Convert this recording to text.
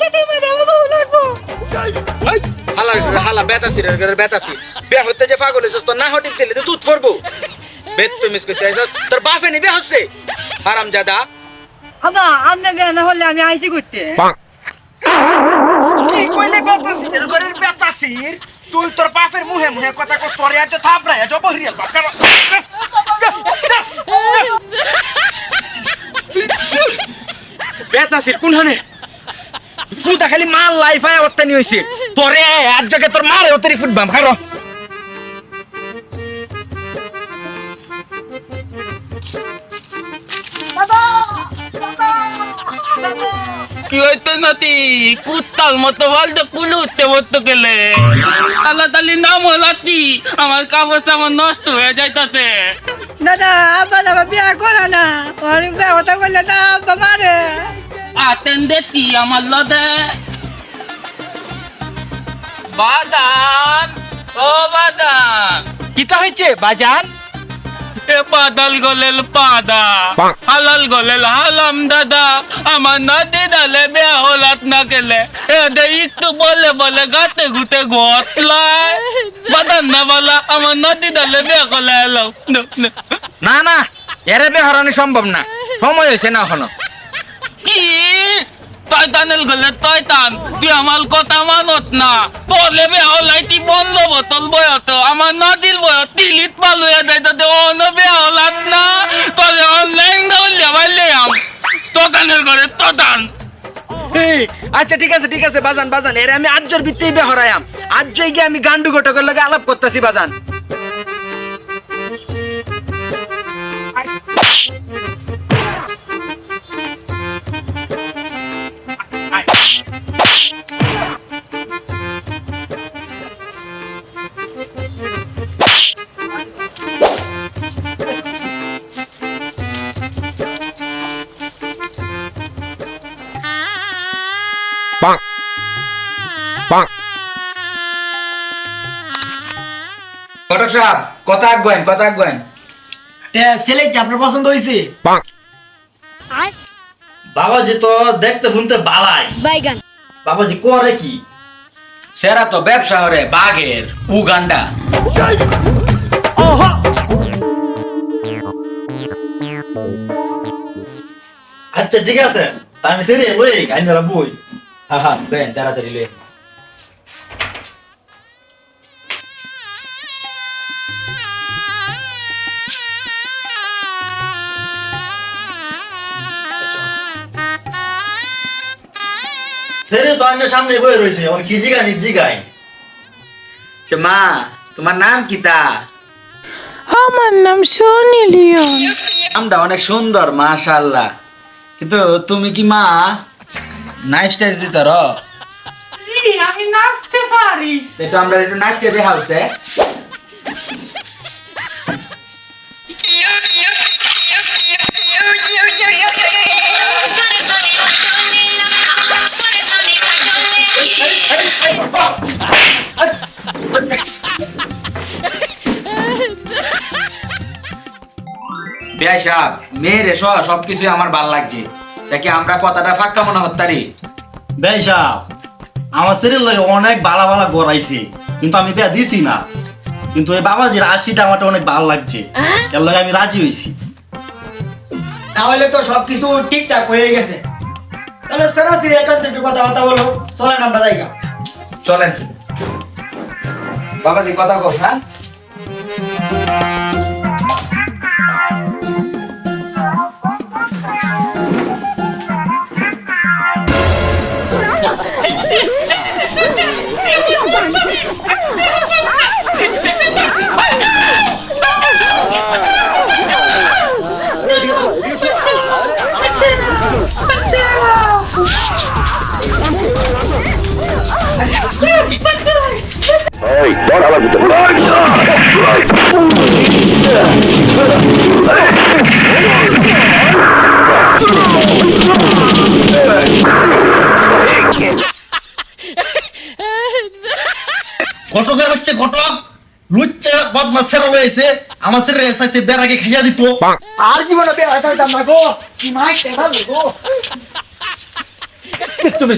সাথে মধ্যে আমার বউ লাগবো। ওই, হালা হালা বেতাসি রে বেতাসি বে হতে যে পাগল হইছস তো না হটিম দিলে তো দুধ পড়ব বেত তো মিস করতে আইছস তোর বাপে নিবে হচ্ছে। হারাম জাদা আমা আমনে বিয়ে না হলে আমি আইসি করতে তুই কইলে বেতাসি রে ঘরের বেতাসির তুই তোর বাপের মুহে মুহে কথা কস তোরে এত থাপড়াই এত বহরিয়া বাকার বেতাসির কোনখানে? ফুটা খালি মাল লাইফ আয় অত্যানি হইছে। তোরে আর জায়গায় তোর মারে অতরি ফুটবাম খারো কি হইতো নাতি? কুত্তার মতো বলতে কুলু উঠতে মতো গেলে আল্লাহ তালি নাম হলাতি আমার কাপড় সামান নষ্ট হয়ে যাইতাছে। দাদা আব্বা দাদা বিয়ে করে না। ওর বিয়ে হতে করলে না আব্বা মারে। আতেন দেতি আমার লদে বাদান ও বাদান কিতা হয়েছে বাজান? এ পাদাল গলেল পাদা হালাল গলেল হালাম দাদা। আমার নদী ডালে বেয়া হলাত না গেলে এদের একটু বলে বলে গাতে গুতে ঘটলায় বাদান না বলা আমার নদী ডালে বেয়া করলে এলো না না। এরে বে হরানি সম্ভব না। সময় হয়েছে না এখনও। কি তয়তানের গলে তয়তান তুই আমার কথা মানত না। তোর লেবে হলাইতি বন্ধ বোতল বয়ত। আমার নদীর বয়ত। তিলিত পালু হয়ে যাইতে দে অনবে হলাত না। অনলাইন আম এই, আচ্ছা ঠিক আছে ঠিক আছে বাজান বাজান। এরে আমি আজ্জর ভিত্তি বে হরায়াম আজ্জই গিয়ে আমি গান্ডু গোটকের লগে আলাপ করতেছি বাজান। ঘটক সাহেব কথা আগুয়েন কথা আগুয়েন ছেলে কি আপনার পছন্দ হয়েছে বাবাজি তো দেখতে শুনতে বালাই। বাইগান। বাবাজি করে কি? সেরা তো ব্যবসা হরে বাঘের উগান্ডা। আচ্ছা ঠিক আছে। আমি সেরে লই আইনারা বই। হ্যাঁ হ্যাঁ বেন তাড়াতাড়ি লয়ে সেরে তো আইনের সামনে বই রয়েছে ওর কি জিগাই জিগাই যে মা তোমার নাম কি তা আমার নাম সোনি লিওন নামটা অনেক সুন্দর মাশাআল্লাহ কিন্তু তুমি কি মা নাইস টাইস দিতে র আমি নাচতে পারি একটু আমরা একটু নাচছে রে হাউসে সাহেব মেয়ের এসো সবকিছুই আমার ভালো লাগছে। দেখি আমরা কথাটা ফাঁকা মনে হত্যারি বেশা আমার শরীর লাগে অনেক বালা বালা গড়াইছে কিন্তু আমি বিয়া দিছি না। কিন্তু এই বাবাজির আশিটা আমারটা অনেক ভালো লাগছে। এর লাগে আমি রাজি হয়েছি তাহলে তো সবকিছু ঠিকঠাক হয়ে গেছে। তাহলে সরাসরি একান্ত একটু কথাবার্তা বলো চলেন আমরা জায়গা চলেন। বাবাজি কথা কর হ্যাঁ? Hey, ঘটকের হচ্ছে ঘটক লুচ্চা বদমাস ছেড়ে লয়েছে আমার ছেড়ে এসেছে বেড়াকে খাইয়া দিত। আর জীবনে হয় থাকতাম না গো কি মাইক দেখা গো। তুমি